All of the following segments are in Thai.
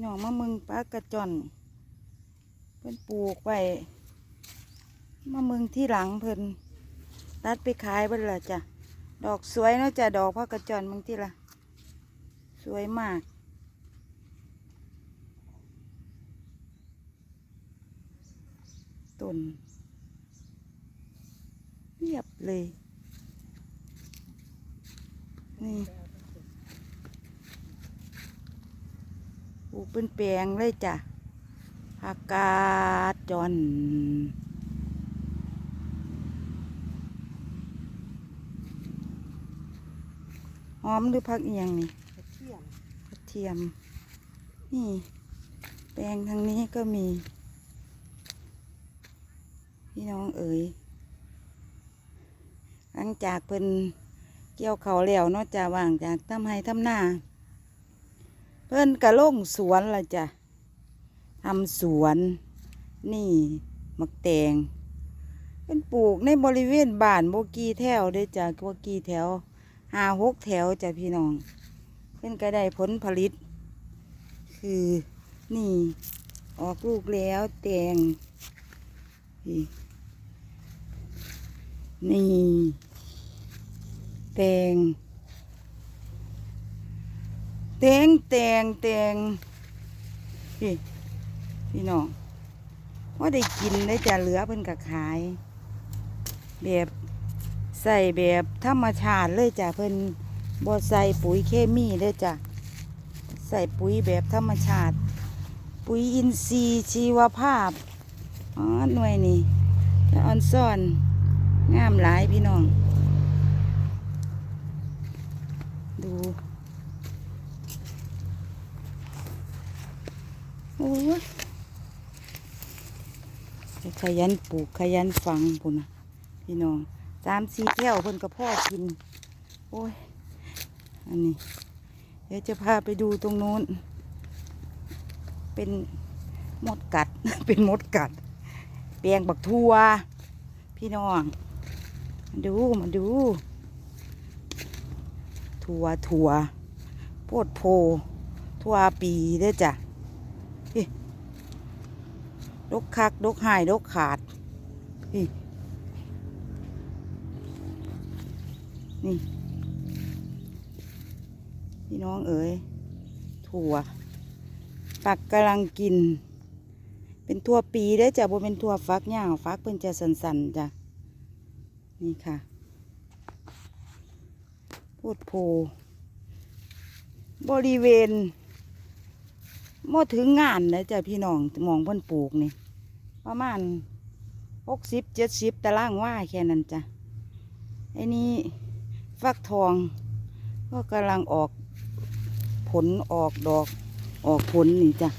หน่อมะมึงปลากระจอนเพิ่นปลูกไว้มะมึงที่หลังเพิ่นตัดไปขายเบิ่นละจ้ะดอกสวยเนาะจ้ะดอกพระกระจอนมึงที่ละสวยมากต้นเรียบเลยนี่ ปลูกเป็นแปลงเลยจ้ะผักกาดจอนหอมหรือผักเอียงนี่กระเทียมกระเทียม นี่ แปลงทางนี้ก็มี พี่น้องเอ๋ยหลังจากเพิ่นเกี่ยวเขาวแล้วเนอกจากว่างจากทำให้ทำหน้า เพิ่นกะลงสวนละจ้ะทำสวน นี่มักแตงเป็นปลูกในบริเวณบ้านโบกีแถวเด้จ้ะโบกีแถวห้าหกแถวจ้ะพี่น้อง เพิ่นก็ได้ผลผลิต คือนี่ออกลูกแล้วแตงนี่นี่แตง แตงแตงแตงพี่พี่น้องว่าได้กินได้จะเหลือเพิ่นก็ขาย แบบใส่แบบธรรมชาติเลยจ้ะเพิ่นบ่ใส่ปุ๋ยเคมีเลยจ้ะใส่ปุ๋ยแบบธรรมชาติ ปุ๋ยอินทรีย์ชีวภาพอ๋อหน่วยนี่จะออนซ่อนงามหลายพี่น้อง ดู โอ้ย ขยันปลูกขยันฝังพุ่นนะพี่น้องสามสี่แก้วเพิ่นกับพ่อกิน โอ้ย อันนี้ เดี๋ยวจะพาไปดูตรงนู้น เป็นมดกัด เป็นมดกัดเปียงบักทัว พี่น้องมาดูมาดู ทัวทัวโพดโพ ทัวปีเด้จ้ะ ดกคักดกหายดกขาดพี่ นี่ พี่น้องเอ๋ยถั่ว ปักกำลังกิน เป็นทั่วปีได้จ้ะบ่เป็นทั่วฟักย่างฟักเพิ่นจะสันๆจ้ะ นี่ค่ะ พูดโพบริเวณ บ่ถึงงานนะจ้ะพี่น้องมองเพิ่นปลูกนี่ประมาณหกสิบเจ็ดสิบตารางว่าแค่นั้นจ้ะไอ้นี้ฟักทอง ก็กำลังออกผลออกดอกออกผลนี่จ้ะ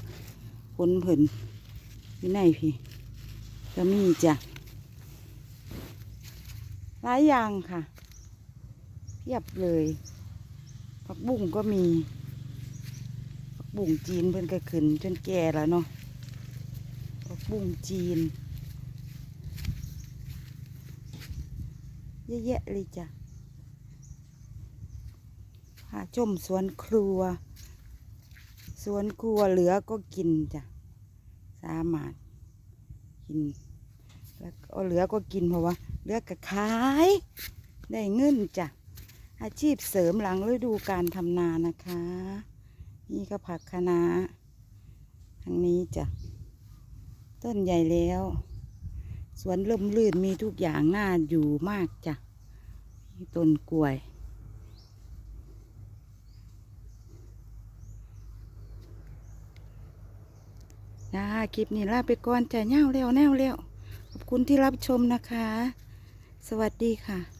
ผลเพิ่นที่ไหนพี่ก็มีจ้ะหลายอย่างค่ะเพียบเลยผักบุ้งก็มี บุ้งจีนเพิ่นก็ขึ้นจนแก่แล้วเนาะผักบุ้งจีน เยอะแยะเลยจ้ะหาชมสวนครัว สวนครัวเหลือก็กินจ้ะ สามารถกิน แล้วก็เหลือก็กินเพราะว่าเหลือก็ขาย ได้เงินจ้ะ อาชีพเสริมหลังฤดูการทำนานะคะ นี่ก็ผักคะน้าทางนี้จ้ะ ต้นใหญ่แล้ว สวนล่มลื่นมีทุกอย่างน่าอยู่มากจ้ะนี่ต้นกล้วยจ้าคลิปนี้ลาไปก่อนจะเน่าแล้วแน่วแล้ว ขอบคุณที่รับชมนะคะ สวัสดีค่ะ